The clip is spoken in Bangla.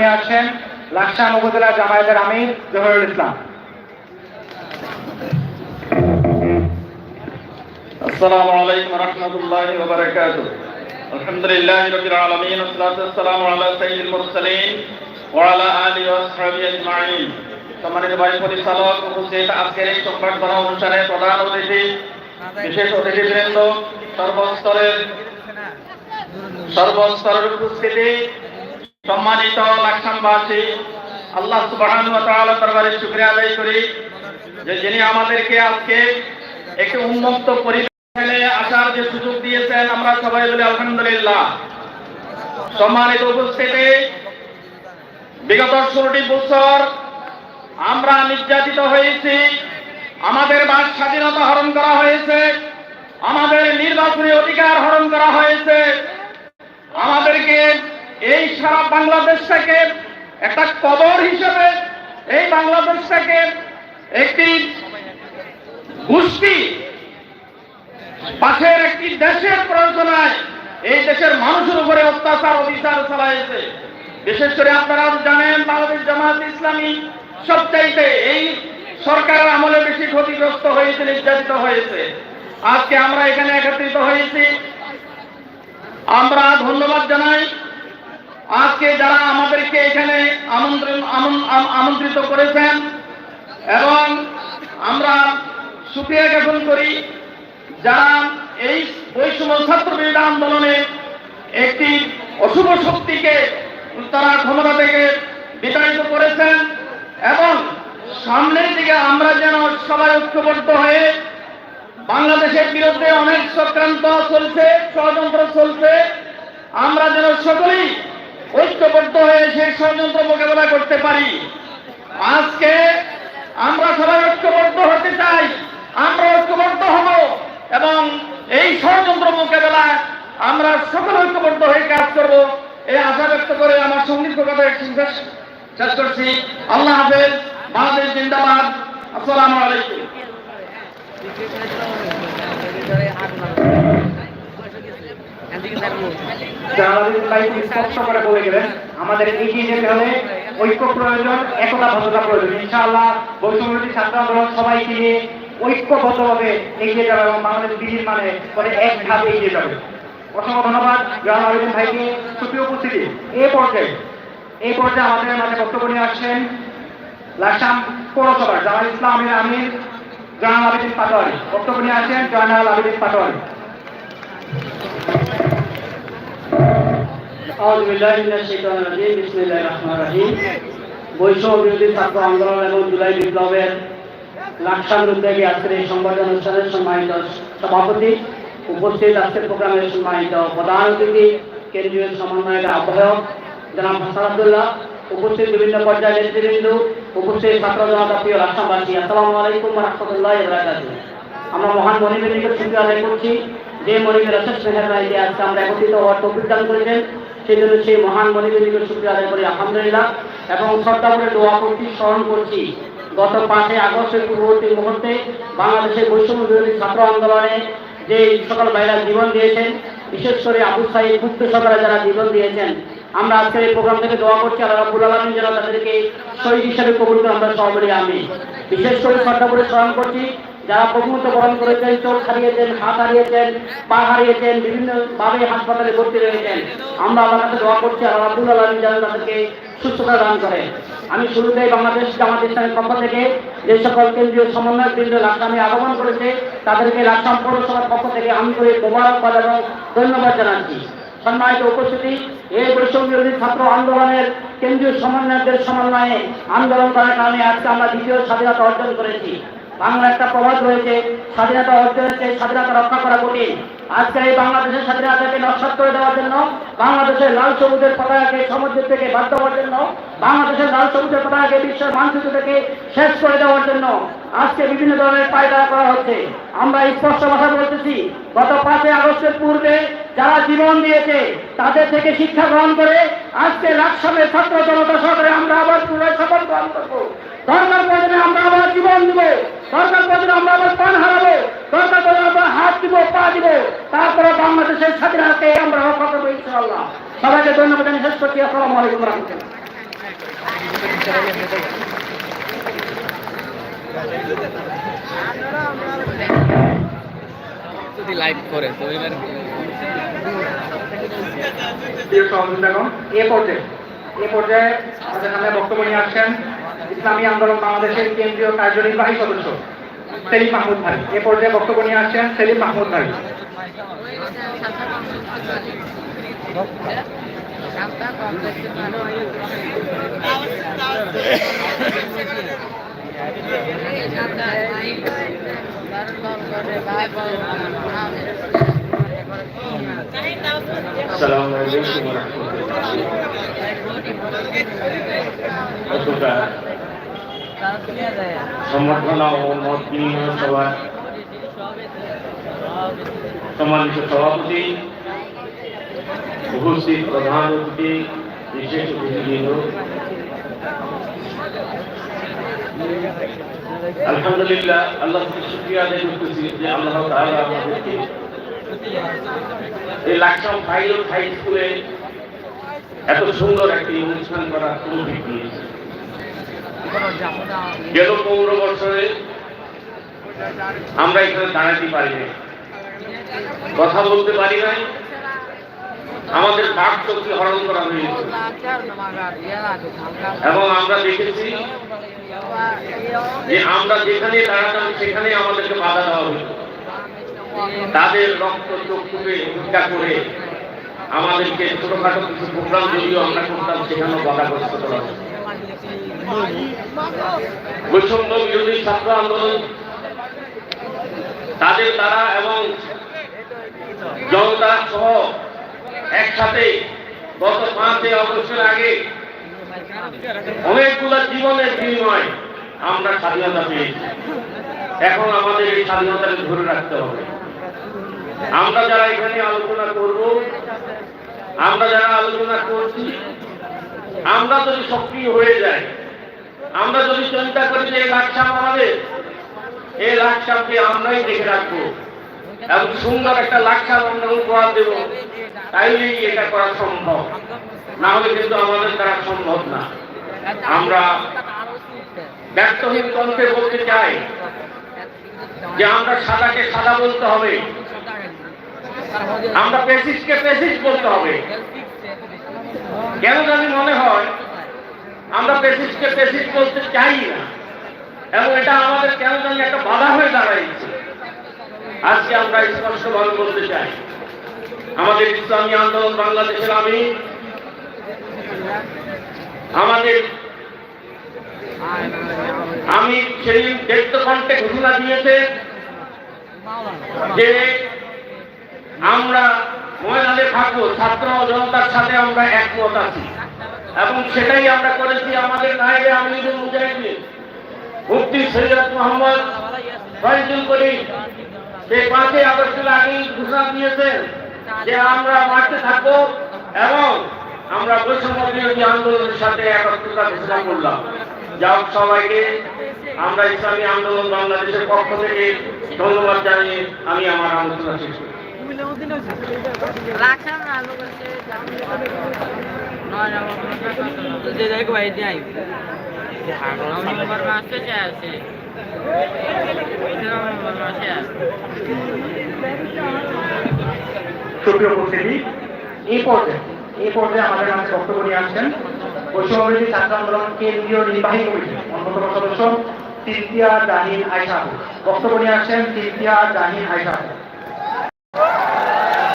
নিয়ে আসছেন লাকসাম উপজেলা জামায়াতের আমির জহরুল ইসলাম। আসসালামু আলাইকুম রহমতুল্লাহি ওয়া বারাকাতুহু। আলহামদুলিল্লাহি রাব্বিল আলামিন ওয়াসসালাতু ওয়াসসালামু আলা সাইয়্যিদিল মুরসালিন ওয়া আলা আলিহি ওয়া আজমাইন। সম্মানিত ভাই পরিচালক, উপস্থিত আজকের এই অনুষ্ঠানে প্রধান অতিথি, বিশেষ সর্বস্তরের সর্বস্তরের উপস্থিতি সম্মানিত লাকসামবাসী, আল্লাহ তাআলা দরবারে শুকরিয়া আদায় করি যে যিনি আমাদেরকে আজকে একটি উন্মুক্ত পরিবেশে আসার যে সুযোগ দিয়েছেন, আমরা সবাই বলি আলহামদুলিল্লাহ। সম্মানিত উপস্থিতি, বিগত ষোলোটি বছর আমরা নির্যাতিত হয়েছি, আমাদের বাক স্বাধীনতা হরণ করা হয়েছে, আমাদের নির্বাচনী অধিকার হরণ করা হয়েছে এই সারা বাংলাদেশটাকে একটা কবর হিসেবে এই বাংলাদেশটাকে একটি গোষ্ঠী পাশের একটি দেশের প্রয়োজনায় এই দেশের মানুষের উপরে অত্যাচার অবিচার চালাইছে। বিশেষ করে আপনারা জানেন, বাংলাদেশ জামাত ইসলামী সবচাইতে এই সরকারের আমলে বেশি ক্ষতিগ্রস্ত হয়েছে, নির্যাতিত হয়েছে। আজকে আমরা এখানে একত্রিত হয়েছি। আমরা ধন্যবাদ জানাই আজকে যারা আমাদেরকে এখানে আমন্ত্রণ আম- আমন্ত্রিত করেছেন, এবং আমরা সুক্রিয়া জ্ঞাপন করি, যারা এই বৈষম্য ছাত্র বিরোধী আন্দোলনে একটি অশুভ শক্তিকে তারা ক্ষমতা থেকে বিতাড়িত করেছেন, এবং সামনের দিকে আমরা যেন সবাই ঐক্যবদ্ধ হয়ে বাংলাদেশের বিরুদ্ধে অনেক চক্রান্ত চলছে, ষড়যন্ত্র চলছে, আমরা যেন সকলেই ঐক্যবদ্ধ হয়ে সেই ষড়যন্ত্র মোকাবেলা করতে পারি। আজকে আমরা সবাই ঐক্যবদ্ধ হতে চাই। আমরা ঐক্যবদ্ধ হব এবং এই ষড়যন্ত্র মোকাবেলায় আমরা সকলে ঐক্যবদ্ধ হয়ে কাজ করব। এই আশা ব্যক্ত করে আমার সংগীত কথা শেষ করছি আল্লাহ হাফেজ বাংলাদেশ জিন্দাবাদ। আসসালামু আলাইকুম। বাংলাদেশ বিজির মানে ভাইকে। সুপ্রিয় উপস্থিতি এই পর্যায়ে এই পর্যায়ে আমাদের মাঝে বক্তব্য নিয়ে আসছেন লাকসাম পৌরসভার জামাল ইসলাম আমির আমির জয়নাল আবেদিন পাটোয়ারি। বক্তব্য নিয়ে আসছেন জয়নাল আবেদিন পাটোয়ারি। বৈষম্য বিরোধী ছাত্র আন্দোলন এবং জুলাই বিপ্লবের লাকসাম উদ্যোগে আজকের এই সংবাদ অনুষ্ঠানের সম্মানিত উপস্থিত বিভিন্ন পর্যায়ের নেতৃবৃন্দ, উপস্থিত ছাত্র জনতা রাষ্ট্রবাসী আসসালামু আলাইকুম রহমতুল্লাহ আমরা মহান মনিবের নিকট শুক্রিয়া আদায় করছি। যে মনিবের অশেষ মেহের রাইতে আজকে আমরা একত্রিত হওয়ার তৌফিক দান করেছেন, সেই জন্য সেই মহান মনিবের নিকট শুক্রিয়া আদায় করি, আলহামদুলিল্লাহ। এবং শ্রদ্ধা করে দোয়া করছি, স্মরণ করছি, গত পাঁচই আগস্টের পূর্ববর্তী মুহূর্তে বাংলাদেশের বৈষম্য বিরোধী ছাত্র আন্দোলনে যে সকল ভাইরা জীবন দিয়েছেন, বিশেষ করে আবু সাইদ গুপ্ত সরকারে যারা জীবন দিয়েছেন, আমরা আজকের এই প্রোগ্রাম থেকে দোয়া করছি, আল্লাহ রাব্বুল আলামিন যেন তাদেরকে শহীদ হিসাবে কবুল করে আমরা সবাই আমি বিশেষ করে শ্রদ্ধা স্মরণ করছি যারা প্রভূত বরণ করেছেন চোখ হারিয়েছেন হাত হারিয়েছেন পা হারিয়েছেন বিভিন্ন ভাবে হাসপাতালে ভর্তি রয়েছেন, আমরা আল্লাহর কাছে দোয়া করছি, আল্লাহ রাব্বুল আলামিন যেন তাদেরকে সুস্থতা দান করেন আমি শুরুতেই বাংলাদেশ জামাত ইসলামের পক্ষ থেকে যে সকল কেন্দ্রীয় সমন্বয় কেন্দ্র লাকসামে আগমন করেছে, তাদেরকে লাকসাম পৌরসভার পক্ষ থেকে আমি করে মোবারকবাদ এবং ধন্যবাদ জানাচ্ছি। সম্মানিত উপস্থিতি, এই বৈষম্য বিরোধী ছাত্র আন্দোলনের কেন্দ্রীয় সমন্বয়কদের সমন্বয়ে আন্দোলন করার কারণে আজকে আমরা দ্বিতীয় স্বাধীনতা অর্জন করেছি। বাংলা একটা প্রবাদ রয়েছে, স্বাধীনতা অর্জনের চেয়ে স্বাধীনতা রক্ষা করা কঠিন। আজকের এই বাংলাদেশের স্বাধীনতাকে নস্বাত করে দেওয়ার জন্য, বাংলাদেশের লাল সবুজের পতাকাকে সমুদ্র থেকে বাদ দেওয়ার জন্য, বাংলাদেশের লাল সবুজের পতাকাকে বিশ্বের মানচিত্র থেকে শেষ করে দেওয়ার জন্য আজকে বিভিন্ন ধরনের পায়দারা করা হচ্ছে। আমরা স্পষ্ট ভাষা বলতেছি, গত পাঁচই আগস্টের পূর্বে যারা জীবন দিয়েছে, তাদের থেকে শিক্ষা গ্রহণ করে আজকে লাকসামের ছাত্র জনতা সরকারে আমরা আবার পুনরায় শপথ গ্রহণ করব। দরকার প্রয়োজনে আমরা আবার জীবন দিব। দরকার প্রয়োজনে আমরা আবার প্রাণ হারাবো। দরকার প্রয়োজনে আমরা হাত দিব পা দিব। তারপরে বাংলাদেশের স্বাধীনতাকে আমরা রক্ষা করব ইনশাআল্লাহ। সবাইকে ধন্যবাদ জানিয়ে শেষ করছি। আসসালামু আলাইকুম রহমতুল্লাহ। যদি লাইভ করে তো এবার এ পর্যায়ে এ পর্যায়ে আমাদের সামনে বক্তব্য নিয়ে আসছেন ইসলামী আন্দোলন বাংলাদেশের কেন্দ্রীয় কার্যনির্বাহী সদস্য সেলিম মাহমুদ ভাই এ পর্যায়ে বক্তব্য নিয়ে আসছেন সেলিম মাহমুদ ভাই السلام عليكم ورحمة الله সম্মানিত সভাপতি, উপস্থিত প্রধান অতিথি, বিশেষ অতিথিবৃন্দ। আলহামদুলিল্লাহ, আল্লাহ শুক্রিয়া আদায় করতেছি যে আল্লাহ আমাদেরকে এই হাই স্কুলে এত সুন্দর একটি অনুষ্ঠান করার তৌফিক দিয়েছে। গেল পনেরো বছরে আমরা এখানে দাঁড়াতে পারি নাই। কথা বলতে পারি নাই। আমাদের বাক শক্তি হরণ করা হয়েছে। এবং আমরা দেখেছি যে আমরা যেখানে দাঁড়াতাম, সেখানে আমাদেরকে বাধা দেওয়া হতো তাদের রক্ত চক্ষুকে হত্যা করে আমাদেরকে ছোটখাটো কিছু প্রোগ্রাম যদিও আমরা করতাম, সেখানেও বাধাগ্রস্ত করা হতো বৈষম্য বিরোধী ছাত্র আন্দোলন, তাদের দ্বারা এবং জনতা সহ একসাথে গত পাঁচই অগস্টের আগে অনেকগুলো জীবনের বিনিময় আমরা স্বাধীনতা পেয়েছি। এখন আমাদের এই স্বাধীনতাকে ধরে রাখতে হবে। আমরা যারা এখানে আলোচনা করব, আমরা যারা আলোচনা করছি, আমরা যদি সক্রিয় হয়ে যাই আমরা যদি চিন্তা করি যে এই লাকসাম আমাদের, এই লাকসামকে আমরাই দেখে রাখব। এবং সুন্দর একটা লাকসাম আমরা উপহার দেব। তাইলেই এটা করা সম্ভব। না হলে কিন্তু আমাদের দ্বারা সম্ভব না। আমরা ব্যর্থহীন কণ্ঠে বলতে চাই যে আমরা সাদাকে সাদা বলতে হবে। আমরা পেসিসকে পেসিস বলতে হবে। কেন জানি মনে আমরা পেসিসকে পেসিস বলতে চাই না। এবং এটা আমাদের কেন জানি একটা বাধা হয়ে দাঁড়াইছে। আজকে আমরা স্পষ্টভাবে বলতে চাই, আমাদের ইসলামী আন্দোলন বাংলাদেশের আমি আমাদের আমি সেই ব্যক্ত কণ্ঠে ঘোষণা দিয়েছে যে আমরা ময়দানে থাকব, ছাত্র জনতার সাথে আমরা একমত আছি। এবং সেটাই আমরা করেছি আমাদের নায়েবে আমিরুল মুজাহিদিন, মুফতি সৈয়দ মোহাম্মদ ফয়জুল করিম। সে পাঁচই আগস্টের আগেই ঘোষণা দিয়েছেন যে আমরা মাঠে থাকব এবং আমরা বৈষম্য বিরোধী আন্দোলনের সাথে একত্রতা ঘোষণা করলাম। যা সবাইকে, আমরা ইসলামী আন্দোলন বাংলাদেশের পক্ষ থেকে ধন্যবাদ জানিয়ে আমি আমার আলোচনা শেষ করি। সুপ্রিয় উপস্থিতি, এই পর্যায়ে এই পর্যায়ে আমাদের কাছে বক্তব্য নিয়ে আসছেন বৈষম্যবিরোধী ছাত্র আন্দোলন কেন্দ্রীয় নির্বাহী কমিটি, অন্যতম সদস্য তৃতীয়া জাহিন আয়সা বক্তব্য নিয়ে আসছেন তৃতীয়া জাহিন আয়সা